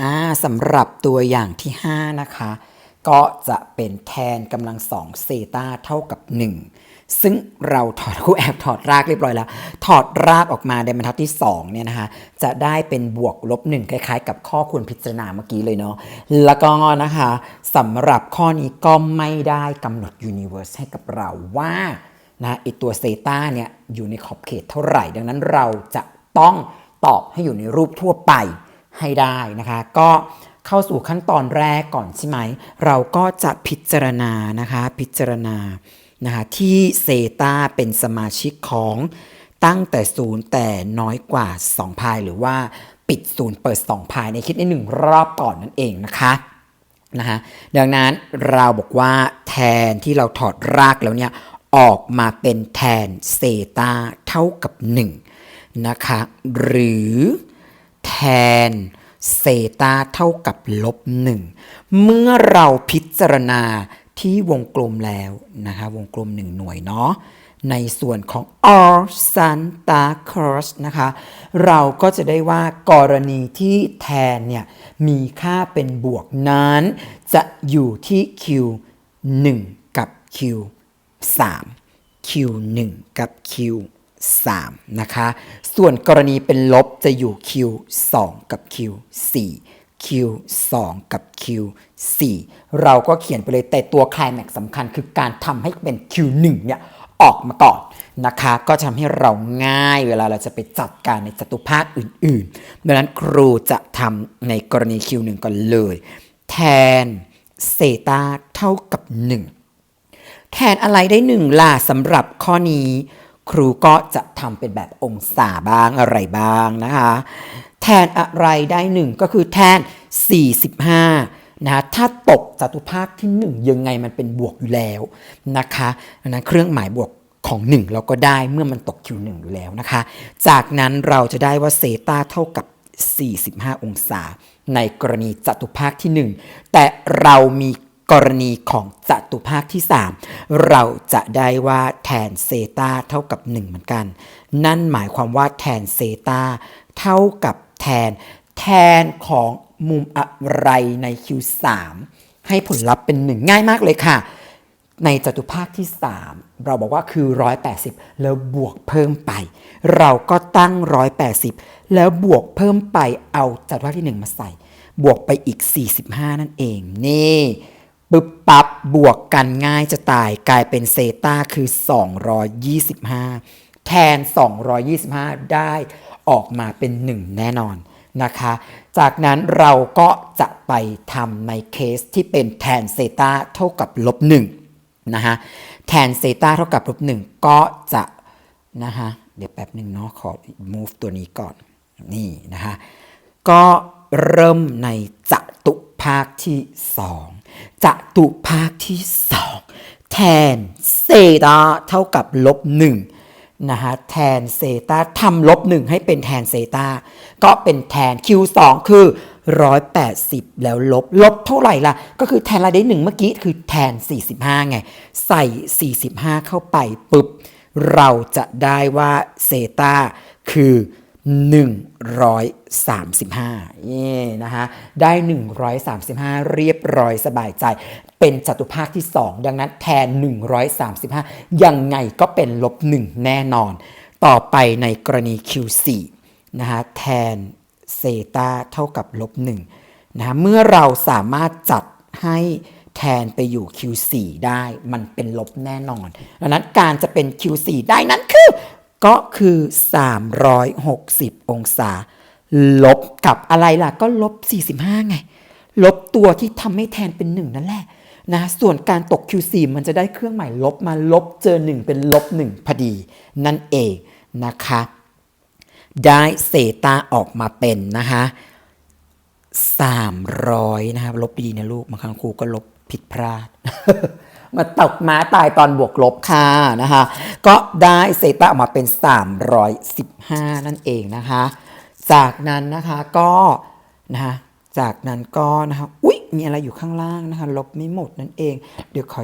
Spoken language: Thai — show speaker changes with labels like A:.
A: อ่าสำหรับตัวอย่างที่ 5 นะคะ ก็จะเป็นแทนกำลังสองเซตาเท่ากับ 1 ซึ่งเราถอดคู่แอบถอดรากเรียบร้อยแล้ว ถอดรากออกมาในบรรทัดที่ 2 เนี่ยนะคะ จะได้เป็นบวกลบ 1 คล้ายๆ กับข้อควรพิจารณาเมื่อกี้เลยเนาะแล้วก็นะคะสำหรับข้อนี้ก็ไม่ได้กำหนด universe ให้กับเราว่านะไอตัวเซตาเนี่ยอยู่ในขอบเขตเท่าไหร่ ดังนั้นเราจะต้องตอบให้อยู่ในรูปทั่วไป ให้ได้นะคะ ก็เข้าสู่ขั้นตอนแรกก่อนใช่ไหม เราก็จะพิจารณานะคะพิจารณานะคะที่เซตาเป็นสมาชิกของตั้งแต่ศูนย์แต่น้อยกว่า 2 พายหรือว่าปิดศูนย์เปิด 2 พายในคิดในหนึ่งรอบก่อนนั่นเองนะคะนะคะดังนั้นเราบอกว่าแทนที่เราถอดรากแล้วเนี่ยออกมาเป็นแทนเซตาเท่ากับ 1 นะคะ หรือ แทนเซตาเท่ากับลบ1เมื่อเราพิจารณาที่วงกลมแล้วนะคะวงกลม1หน่วยเนาะในส่วนของ r Santa Claus นะคะ เราก็จะได้ว่ากรณีที่แทนเนี่ยมีค่าเป็นบวกนั้น จะอยู่ที่ q 1 กับ q 3 Q1 กับ 3 นะคะ ส่วนกรณีเป็นลบจะอยู่ Q2 กับ Q4 Q2 กับ Q4 เราก็เขียนไปเลยแต่ตัวคลายแม็กสำคัญคือการทำให้เป็น Q1 เนี่ยออกมาก่อนนะคะ ก็ทำให้เราง่ายเวลาเราจะไปจัดการในจตุภาคอื่นๆ ดังนั้นครูจะทำในกรณี Q1 ก่อนเลย แทนเซตาเท่ากับ 1 แทนอะไรได้หนึ่งล่ะสำหรับข้อนี้ ครูก็จะทำเป็นแบบองศาบ้างอะไรบ้างนะคะ แทนอะไรได้หนึ่งก็คือแทน 45นะถ้าตกจตุภาคที่ 1 ยังไงมันเป็นบวกอยู่แล้วนะคะนั้นเครื่องหมายบวกของ 1 เราก็ได้เมื่อมันตก Q1 อยู่แล้วนะคะ จากนั้นเราจะได้ว่าเซตาเท่ากับ 45 องศา ในกรณีจตุภาคที่ 1 แต่เรามี กรณีของจัตุภาคที่ 3 เราจะได้ว่าแทนเซตาเท่ากับ 1 เหมือนกัน นั่นหมายความว่าแทนเซตาเท่ากับแทน แทนของมุมอะไรใน Q3 ให้ผลลัพธ์เป็น 1 ง่ายมากเลยค่ะ ในจัตุภาคที่ 3 เราบอกว่าคือ 180 แล้วบวกเพิ่มไป เราก็ตั้ง 180 แล้วบวกเพิ่มไปเอาจัตุภาคที่ 1 มาใส่ บวกไปอีก 45 นั่นเอง นี่ ปึ๊บปั๊บบวกกันง่ายจะตายกลายเป็นเซตาคือ 225 แทน 225 ได้ออกมาเป็น 1 แน่นอนนะคะ จากนั้นเราก็จะไปทำในเคสที่เป็นแทนเซตาเท่ากับลบ1นะคะแทนเซตาเท่ากับลบ1ก็จะนะคะเดี๋ยวแป๊บหนึ่งเนาะขอ move ตัวนี้ก่อนนี่นะคะก็เริ่มในจตุ ภาคที่2จะตุภาคที่2แทนเซตาเท่ากับลบ1นะคะแทนเซตาทำลบ1ให้เป็นแทนเซตาก็เป็นแทน Q2 คือ 180 แล้วลบ ลบเท่าไหร่ล่ะ ก็คือแทนอะไรได้หนึ่งเมื่อกี้คือแทน 45 ไง ใส่ 45 เข้าไปปุ๊บ เราจะได้ว่าเซตาคือ 135นี่นะคะได้ 135 เรียบร้อยสบายใจ เป็นจัตุภาคที่ 2 ดังนั้นแทน 135 ยังไงก็เป็นลบ 1 แน่นอน ต่อไปในกรณี Q4 นะคะแทนเซตาเท่ากับลบ1นะคะเมื่อเราสามารถจัดให้แทนไปอยู่ Q4 ได้มันเป็นลบแน่นอน ดังนั้นการจะเป็น Q4 ได้นั้นคือ ก็คือ 360 องศา ลบกับอะไรล่ะ ก็ลบ 45 ไง ลบตัวที่ทำให้แทนเป็น 1 นั่นแหละนะส่วนการตก Q4 มันจะได้เครื่องหมายลบมาลบเจอ 1 เป็นลบ 1 พอดี นั่นเองนะคะ ได้เซตาออกมาเป็นนะคะ300 นะครับ ลบดีนะลูกบางครั้งครูก็ลบผิดพลาด มาตกม้าตายตอนบวกลบค่ะนะคะ ก็ได้เซต้าออกมาเป็น 315 นั่นเองนะคะ จากนั้นนะคะก็นะคะจากนั้นก็นะคะอุ๊ยมีอะไรอยู่ข้างล่างนะคะ ลบไม่หมดนั่นเอง เดี๋ยวขอ